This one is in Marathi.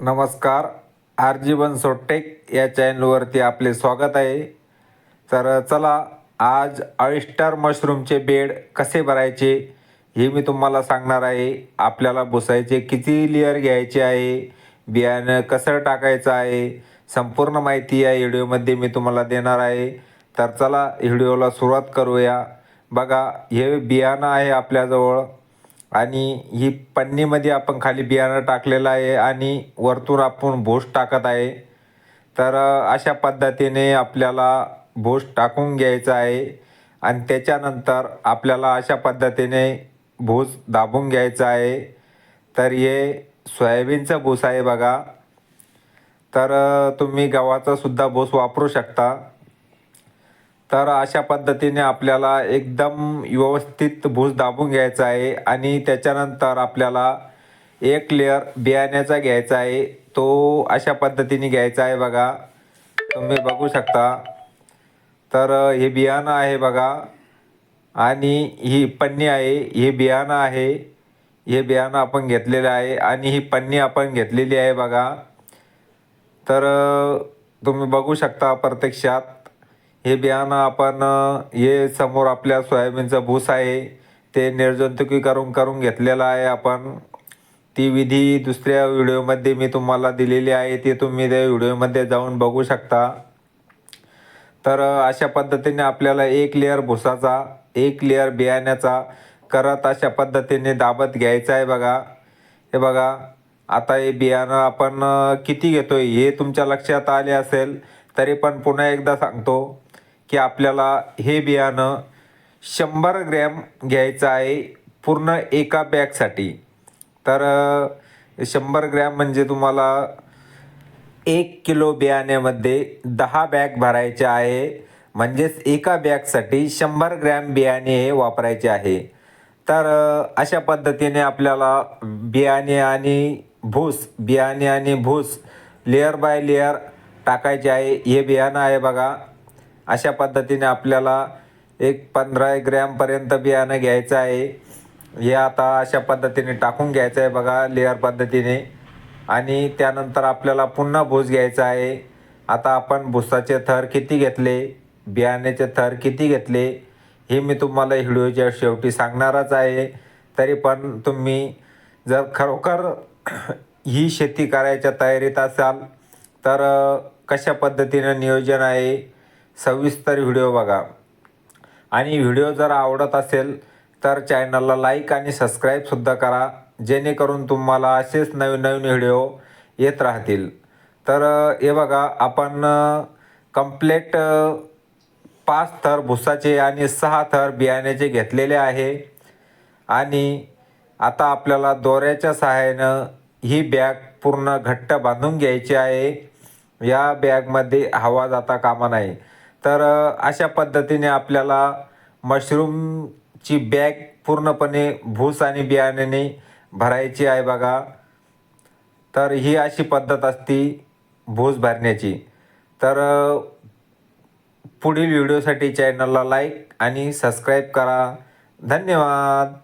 नमस्कार आर जी वन सोटेक या चॅनलवरती आपले स्वागत आहे. तर चला आज ऑइस्टर मशरूमचे बेड कसे भरायचे हे मी तुम्हाला सांगणार आहे. आपल्याला बुसायचे किती लेअर घ्यायचे आहे बियाणं कसं टाकायचं आहे संपूर्ण माहिती या व्हिडिओमध्ये मी तुम्हाला देणार आहे. तर चला व्हिडिओला सुरुवात करूया. बघा हे बियाणं आहे आपल्याजवळ. आणि ही पन्नीमध्ये आपण खाली बियाणं टाकलेलं आहे आणि वरतून आपण भूस टाकत आहे. तर अशा पद्धतीने आपल्याला भूस टाकून घ्यायचा आहे आणि त्याच्यानंतर आपल्याला अशा पद्धतीने भूस दाबून घ्यायचा आहे. तर हे सोयाबीनचं भूस आहे बघा. तर तुम्ही गव्हाचासुद्धा भूस वापरू शकता. तर अशा पद्धतीने आपल्याला एकदम व्यवस्थित भूस दाबून घ्यायचा आहे आणि त्याच्यानंतर आपल्याला एक लेअर बियाण्याचा घ्यायचा आहे. तो अशा पद्धतीने घ्यायचा आहे बघा. तुम्ही बघू शकता. तर हे बियाणं आहे बघा. आणि ही पन्नी आहे. हे बियाणं आहे. हे बियाणं आपण घेतलेलं आहे. आणि ही पन्नी आपण घेतलेली आहे बघा. तर तुम्ही बघू शकता प्रत्यक्षात. हे बियाणं आपण हे समोर आपल्या सोयाबीनचं भूस आहे ते निर्जंतुकीकरण करून घेतलेलं आहे आपण. ती विधी दुसऱ्या व्हिडिओमध्ये मी तुम्हाला दिलेली आहे ती तुम्ही त्या व्हिडिओमध्ये जाऊन बघू शकता. तर अशा पद्धतीने आपल्याला एक लेअर भुसाचा एक लेअर बियाण्याचा करत अशा पद्धतीने दाबत घ्यायचा आहे बघा. हे बघा आता हे बियाणं आपण किती किती आहे हे तुमच्या लक्षात आले असेल तरी पण पुन्हा एकदा सांगतो. की आपल्याला हे बियाणं शंभर ग्रॅम घ्यायचं आहे पूर्ण एका बॅगसाठी. तर शंभर ग्रॅम म्हणजे तुम्हाला एक किलो बियाण्यामध्ये दहा बॅग भरायचे आहे. म्हणजेच एका बॅगसाठी शंभर ग्रॅम बियाणे हे वापरायचे आहे. तर अशा पद्धतीने आपल्याला बियाणे आणि भूस बियाणे आणि भूस लेअर बाय लेअर टाकायचे आहे. हे बियाणं आहे बघा. अशा पद्धतीने आपल्याला एक पंधरा ग्रॅमपर्यंत बियाणं घ्यायचं आहे. हे आता अशा पद्धतीने टाकून घ्यायचं आहे बघा लेअर पद्धतीने. आणि त्यानंतर आपल्याला पुन्हा भूस घ्यायचा आहे. आता आपण भुसाचे थर किती घेतले? बियाण्याचे थर किती घेतले? हे मी तुम्हाला व्हिडिओच्या शेवटी सांगणारच आहे. तरी पण तुम्ही जर खरोखर ही शेती करायच्या तयारीत असाल तर कशा पद्धतीनं नियोजन आहे? सविस्तर व्हिडिओ बघा. आणि व्हिडिओ जर आवडत असेल तर चॅनलला लाईक आणि सबस्क्राईबसुद्धा करा जेणेकरून तुम्हाला असेच नवीन नवीन व्हिडिओ येत राहतील. तर हे बघा आपण कम्प्लेट पाच थर भुसाचे आणि सहा थर बियाण्याचे घेतलेले आहे. आणि आता आपल्याला दोऱ्याच्या सहाय्यानं ही बॅग पूर्ण घट्ट बांधून घ्यायची आहे. या बॅगमध्ये हवा जाता कामा नाही तर अशा पद्धतीने आपल्याला मशरूमची बॅग पूर्णपणे भूस आणि बियाण्याने भरायची आहे बघा. तर ही अशी पद्धत असती भूस भरण्याची. तर पुढील व्हिडिओसाठी चॅनलला लाईक आणि सबस्क्राईब करा. धन्यवाद!